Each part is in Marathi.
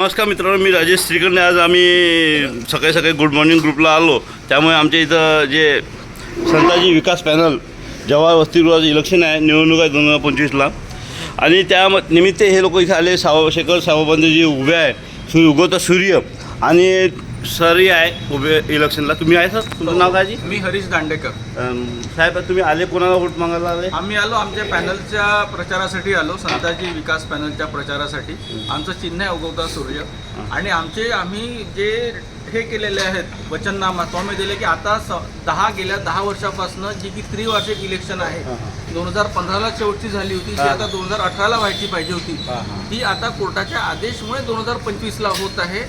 नमस्कार मित्रांनो मी राजेश श्रीकंड आज आम्ही सकाळी सकाळी गुड मॉर्निंग ग्रुपला आलो. त्यामुळे आमच्या इथं जे संताजी विकास पॅनल जवाहर वसतिगृहाचं इलेक्शन आहे निवडणूक आहे दोन हजार पंचवीसला. आणि त्या निमित्त हे लोक इथे आले. साव शेखर सावबंद जे उभे आहे. सूर्य उगवता सूर्य. आणि सरही आहे उभे इलेक्शनला. तुम्ही आहे सर? तुमचं नाव काय जी? मी हरीश दांडेकर अम, साहेब तुम्ही आले कोणाला वोट मागायला आले? आम्ही आलो आमच्या पॅनलच्या प्रचारासाठी आलो संताजी विकास पॅनलच्या प्रचारासाठी. आमचं चिन्ह आहे उगवता सूर्य. आणि आमचे आम्ही जे हे केलेले आहेत वचननामा तो आम्ही दिले की आता स दहा गेल्या दहा वर्षापासून जी की त्रिवार्षिक इलेक्शन आहे दोन हजार पंधराला शेवटची झाली होती जी हा. आता दोन हजार अठराला व्हायची पाहिजे होती. ती आता कोर्टाच्या आदेशमुळे दोन हजार पंचवीसला होत आहे.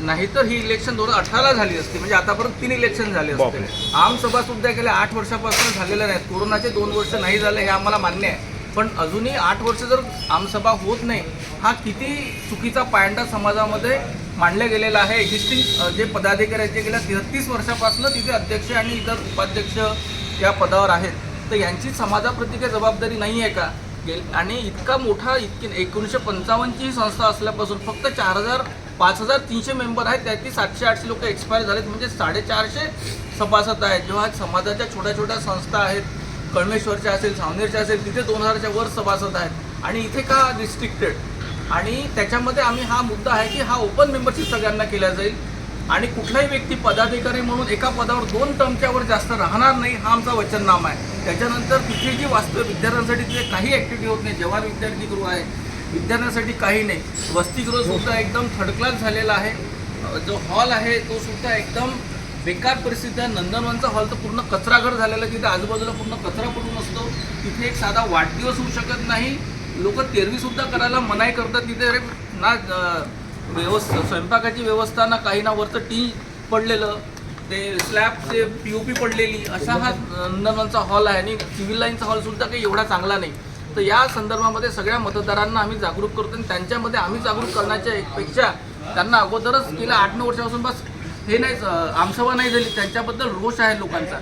नाहीतर ही इलेक्शन दोन हजार अठराला झाली असती. म्हणजे आतापर्यंत तीन इलेक्शन झाले. असते. आमसभा सुद्धा गेल्या आठ वर्षापासून झालेल्या नाहीत. कोरोनाचे दोन वर्ष नाही झाले हे आम्हाला मान्य आहे. पण अजूनही आठ वर्ष जर आमसभा होत नाही हा किती चुकीचा पायंडा समाजामध्ये मांडला गेलेला आहे. एक्झिस्टिंग जे पदाधिकारी आहेत ते गेल्या तेहतीस वर्षापासून तिथे अध्यक्ष आणि इतर उपाध्यक्ष या पदावर आहेत. तर यांची समाजाप्रती काही जबाबदारी नाही आहे का? आणि इतका मोठा इतकी एकोणीसशे पंचावन्नची ही संस्था असल्यापासून फक्त चार हजार पाच हजार तीनशे मेंबर आहेत त्यातली सातशे आठशे लोक एक्सपायर झालेत म्हणजे साडेचारशे सभासद आहेत. जेव्हा समाजाच्या छोट्या छोट्या संस्था आहेत कळमेश्वरच्या असेल सावनेरच्या असेल तिथे दोन हजारच्या वर सभासद आहेत. आणि इथे का रिस्ट्रिक्टेड आणि त्याच्यामध्ये आम्ही हा मुद्दा आहे की हा ओपन मेंबरशिप सगळ्यांना केला जाईल. आणि कुठलाही व्यक्ती पदाधिकारी म्हणून एका पदावर दोन टर्मच्यावर जास्त राहणार नाही हा आमचा वचननामा आहे. त्याच्यानंतर तिथे जी वास्तव विद्यार्थ्यांसाठी तिथे काही ॲक्टिव्हिटी होत नाही जवाहर विद्यार्थीगृह आहे विद्यार्थ्यांसाठी काही नाही. वसतिगृहसुद्धा एकदम थर्ड क्लास झालेला आहे. जो हॉल आहे तो सुद्धा एकदम बेकार परिस्थिती आहे. नंदनवनचा हॉल तर पूर्ण कचराघर झालेला तिथे आजूबाजूला पूर्ण कचरा पडून असतो. तिथे एक साधा वाढदिवस होऊ शकत नाही. लोक तेरवीसुद्धा करायला मनाई करतात. तिथे अरे ना व्यवस्था स्वयंपाकाची व्यवस्था ना काही ना वरचं टी पडलेलं. ते स्लॅबचे पी ओ पी पडलेली. असा हा नंदनवनचा हॉल आहे. आणि सिव्हिल लाईनचा हॉलसुद्धा काही एवढा चांगला नाही. तर या संदर्भामध्ये सगळ्या मतदारांना आम्ही जागरूक करतो आणि त्यांच्यामध्ये आम्ही जागरूक करण्याच्या पेक्षा त्यांना अगोदरच गेल्या आठ नऊ वर्षापासून बस हे नाही आमसभा नाही झाली. त्यांच्याबद्दल रोष आहे लोकांचा.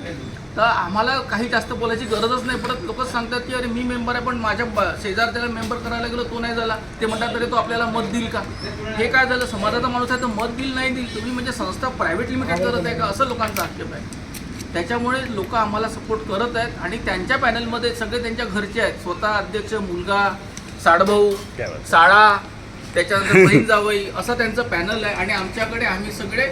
तर आम्हाला काही जास्त बोलायची गरजच नाही. पडत लोकच सांगतात की अरे मी मेंबर आहे पण माझ्या शेजारच्याला मेंबर करायला गेलो तो नाही झाला. ते म्हणतात तरी तो आपल्याला मत देईल का? हे काय झालं? समाजाचा माणूस आहे तर मत देईल नाही देईल? तुम्ही म्हणजे संस्था प्रायव्हेट लिमिटेड करत आहे का? असं लोकांचा आक्षेप आहे. त्याच्यामुळे लोक आम्हाला सपोर्ट करत आहेत आणि त्यांच्या पॅनलमध्ये सगळे त्यांच्या घरचे आहेत. स्वतः अध्यक्ष मुलगा साडभाऊ. साळा त्याच्यानंतर बहीण जावई असं त्यांचं पॅनल आहे. आणि आमच्याकडे आम्ही सगळे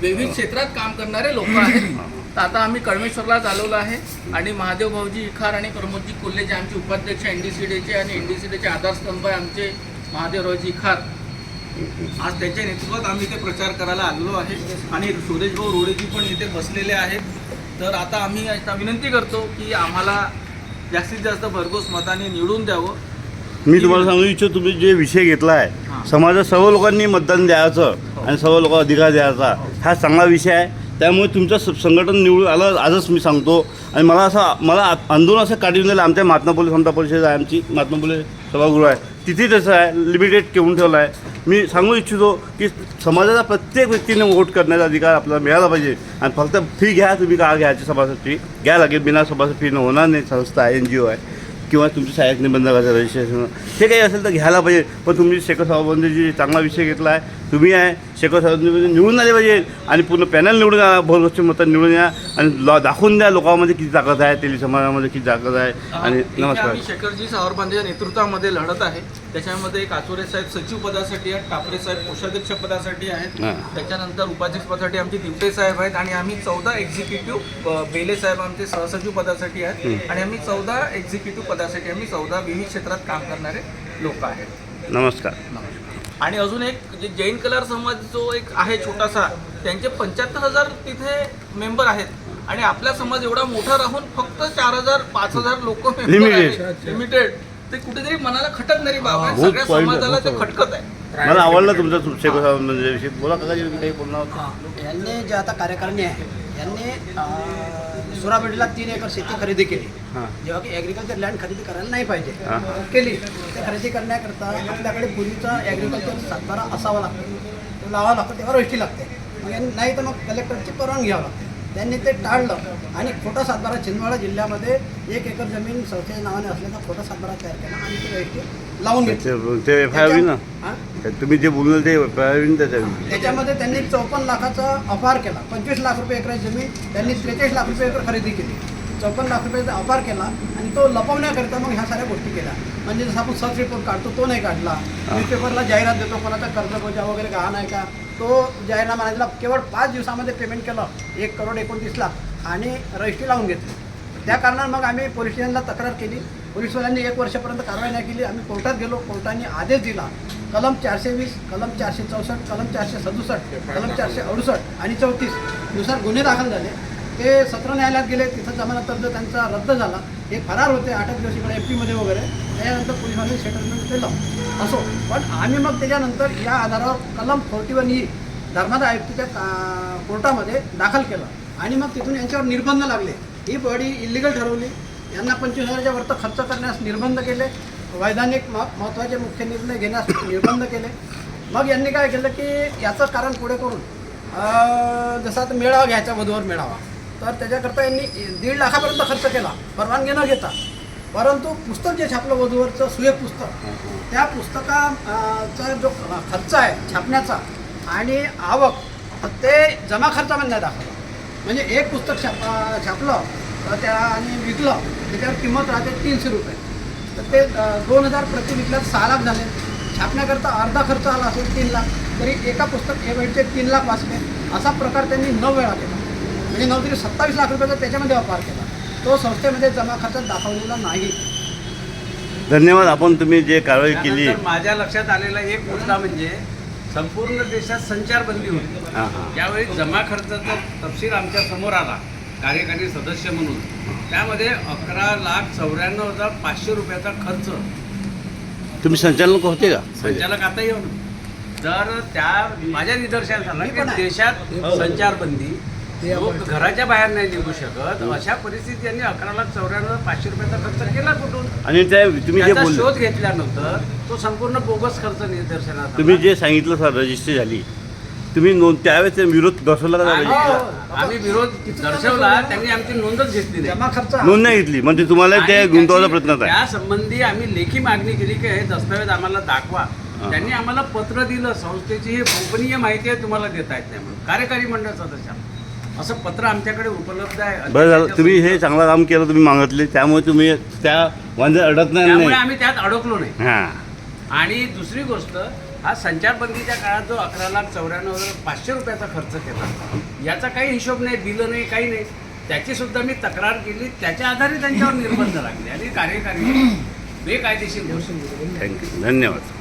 विविध क्षेत्रात काम करणारे लोक आहेत. तर आता आम्ही कळमेश्वरला चालवलं आहे. आणि महादेव भाऊजी इखार आणि प्रमोदजी कोल्हे जे आमचे उपाध्यक्ष एन डी सी डीचे आणि एन डी सी डीचे आधारस्तंभ आहे आमचे महादेवरावजी इखार. आज त्यांच्या नेतृत्वात आम्ही इथे प्रचार करायला आलेलो आहे. आणि सुरेश भाऊ रोडेजी पण इथे बसलेले आहेत. तर आता आम्ही आता विनंती करतो की आम्हाला जास्तीत जास्त भरघोस मताने निवडून द्यावं. मी तुम्हाला सांगू इच्छितो तुम्ही जे विषय घेतला हां. आहे समाजात सर्व लोकांनी मतदान द्यायचं आणि सर्व लोक अधिकार द्यायचा हा चांगला विषय आहे. त्यामुळे तुमचं स- संघटन निवडून आलं आजच मी सांगतो. आणि मला असं मला आंदोलन असं काढून दिलं आमच्या महात्मा फुले समता परिषद आहे आमची महात्मा फुले सभागृह आहे. तिथे जसं आहे लिमिटेड ठेवून ठेवला आहे. मी सांगू इच्छितो की समाजाचा प्रत्येक व्यक्तीने वोट करण्याचा अधिकार आपल्याला मिळाला पाहिजे. आणि फक्त फी घ्या तुम्ही का घ्यायची सभासद फी घ्या लागेल बिना सभासद फी होणार नाही संस्था आहे एन जी ओ आहे. किंवा तुमची सहाय्यक निबंधकाचं रजिस्ट्रेशन हे काही असेल तर घ्यायला पाहिजे. पण तुम्ही शेखर साहेबांनी चांगला विषय घेतला आहे तुम्ही आहे. शेखर साहेबांनी निवडून आले पाहिजे आणि पूर्ण पॅनल निवडून या भरघोसचे मतं निवडून या आणि लो- दाखवून द्या लोकांमध्ये किती ताकद आहे तेली समाजामध्ये किती ताकद आहे. आणि नमस्कार. शेखरजी सावरबांदेच्या नेतृत्वामध्ये लढत आहे. त्याच्यामध्ये काचोरे साहेब सचिव पदासाठी आहेत टापरे साहेब कोषाध्यक्ष पदासाठी आहेत. त्याच्यानंतर उपाध्यक्ष पदासाठी आमचे दिवटे साहेब आहेत आणि आम्ही चौदा एक्झिक्युटिव्ह बेले साहेब आमचे सहसचिव पदासाठी आहेत. आणि आम्ही चौदा एक्झिक्युटिव्ह पदासाठी आम्ही चौदा विविध क्षेत्रात काम करणारे लोक आहेत. नमस्कार. आणि अजून एक जे जैन कलार समाज जो एक आहे छोटासा त्यांचे पंच्याहत्तर हजार तिथे मेंबर आहेत. आणि आपला समाज एवढा मोठा राहून फक्त चार हजार पाच हजार लोक. लिमिटेड ते कुठेतरी मनाला खटत नाही रे बाबा बहुत सगळ्या point समाजाला ते खटकत आहे. मला आवडलं तुमचं तु- शेखर साहेबांच्या विषयी. बोला काका काही बोलणार होतं? हां. यांनी जे आता कार्यकारिणी आहे यांनी अं, सुराबेडीला तीन एकर शेती खरेदी केली. हां. जेव्हा की ॲग्रिकल्चर लँड खरेदी करायला नाही पाहिजे हां. केली. ते खरेदी करण्याकरता आपल्याकडे पूर्वीचा ॲग्रिकल्चर सातबारा असावा लागतो. तो लावावा लागतो तेव्हा रजिस्ट्री लागते. मग यांनी नाही तर मग कलेक्टरची परवानगी घ्यावं लागते. त्यांनी ते टाळलं. आणि खोटा सातबारा छिंदवाडा जिल्ह्यामध्ये एक एकर जमीन संस्थेच्या नावाने असल्याचा खोटा सातबारा तयार केला आणि ते रजिस्ट्री लावून घेतली. ते- ते एफ आय होईल ना? तुम्ही जे बोललं ते त्याच्यामध्ये त्यांनी चौपन्न लाखाचा अपार केला. पंचवीस लाख रुपये एकराची जमीन त्यांनी त्रेचाळीस लाख रुपये एकर खरेदी केली. चौपन्न लाख रुपयाचा अपार केला आणि तो लपवण्याकरिता मग ह्या साऱ्या गोष्टी केल्या. म्हणजे जसं आपण सर्च रिपोर्ट काढतो तो नाही काढला. न्यूजपेपरला जाहिरात देतो कोणाचा कर्ज बोजा वगैरे गहाण आहे का तो जाहीरनामा दिला. केवळ पाच दिवसामध्ये पेमेंट केलं एक करोड एकोणतीस लाख आणि रजिस्ट्री लावून घेतली. त्या कारणानं मग आम्ही पोलीस स्टेशनला तक्रार केली. पोलीसवाल्यांनी एक वर्षापर्यंत कारवाई नाही केली. आम्ही कोर्टात गेलो. कोर्टाने आदेश दिला. कलम चारशे वीस कलम चारशे चौसष्ट कलम चारशे सदुसष्ट कलम चारशे अडुसष्ट आणि चौतीसनुसार गुन्हे दाखल झाले. ते सत्र न्यायालयात गेले तिथं जमानत अर्ज त्यांचा रद्द झाला. हे फरार होते आठ दिवशीकडे दिवस इकडे एफ पीमध्ये वगैरे. त्याच्यानंतर पोलिसांनी सेटलमेंट केलं. असो. पण आम्ही मग त्याच्यानंतर या आधारावर कलम फोर्टी वन ई धर्मादा आयुक्तच्या का- कोर्टामध्ये दाखल केलं. आणि मग तिथून यांच्यावर निर्बंध लागले. ही बॉडी इलिगल ठरवली. यांना पंचवीस हजाराच्या वरत खर्च करण्यास निर्बंध केले. वैधानिक म महत्त्वाचे मुख्य निर्णय घेण्यास निर्बंध केले. मग यांनी काय केलं की याचं कारण पुढे करून जसा जसं आता मेळावा घ्यायचा वधूवर मेळावा. तर त्याच्याकरता यांनी दीड लाखापर्यंत खर्च केला. परवानगी न घेता. परंतु पुस्तक जे छापलं वधूवरचं सुयोग पुस्तक त्या पुस्तकाचा जो खर्च आहे छापण्याचा आणि आवक ते जमा खर्चामध्ये नाही दाखवलं. म्हणजे एक पुस्तक छाप छापलं तर त्या आणि विकलं त्याच्यावर किंमत राहते तीनशे रुपये. तर ते दोन हजार प्रति विकल्यात सहा लाख झाले. छापण्याकरता अर्धा खर्च आला असेल तीन लाख तरी एका पुस्तक ए वेळचे तीन लाख वाचले. असा प्रकार त्यांनी नऊ वेळा केला. म्हणजे नऊ तरी सत्तावीस लाख रुपयाचा त्याच्यामध्ये व्यापार केला. तो संस्थेमध्ये जमा खर्चात दाखवलेला नाही. धन्यवाद आपण तुम्ही जे कारवाई केली. त्यानंतर माझ्या लक्षात आलेला एक मुद्दा म्हणजे संपूर्ण देशात संचारबंदी होती. हां हां. त्यावेळी जमा खर्चाचा तपशील आमच्यासमोर आला कार्यकारी सदस्य म्हणून. त्यामध्ये अकरा लाख चौऱ्याण्णव हजार पाचशे रुपयाचा खर्च. तुम्ही संचालक होते का? संचालक आता येऊन तर त्या माझ्या निदर्शनास आलं की. देशात संचारबंदी लोक घराच्या बाहेर नाही निघू शकत. अशा परिस्थितीत त्यांनी अकरा लाख चौऱ्याण्णव पाचशे रुपयाचा खर्च केला कुठून? आणि त्या तुम्ही जे त्याचा बोलले शोध घेतल्यानंतर तो संपूर्ण बोगस खर्च निदर्शनास आला. तुम्ही जे सांगितलं सर रजिस्ट्री झाली. तुम्ही नोंद त्यावेळेस ते विरोध दर्शवला का आम्ही- विरोध दर्शवला त्यांनी आमची नोंदच घेतली नाही. जमा खर्च नोंद नाही घेतली म्हणजे तुम्हाला ते गुंतवायचा प्रयत्न आहे त्या संबंधी आम्ही लेखी मागणी केली की हे दस्तावेज आम्हाला दाखवा. त्यांनी आम्हाला पत्र दिलं संस्थेची ही गोपनीय माहिती आहे तुम्हाला देता येत नाही म्हणून. कार्यकारी मंडळ सदस्य. असं पत्र आमच्याकडे उपलब्ध आहे. बरं झालं. तुम्ही हे चांगलं काम केलं तुम्ही मागितले. त्यामुळे तुम्ही त्या वांद्यात अडकणार त्यामुळे नाही आम्ही त्यात अडकलो नाही. हां. आणि दुसरी गोष्ट हा संचारबंदीच्या काळात जो अकरा लाख चौऱ्याण्णव हजार पाचशे रुपयाचा खर्च केला याचा काही हिशोब नाही दिलं नाही काही नाही. त्याची सुद्धा मी तक्रार केली. त्याच्या आधारे त्यांच्यावर निर्बंध लागले आणि कार्यकारी बेकायदेशीर गोष्ट थँक्यू धन्यवाद.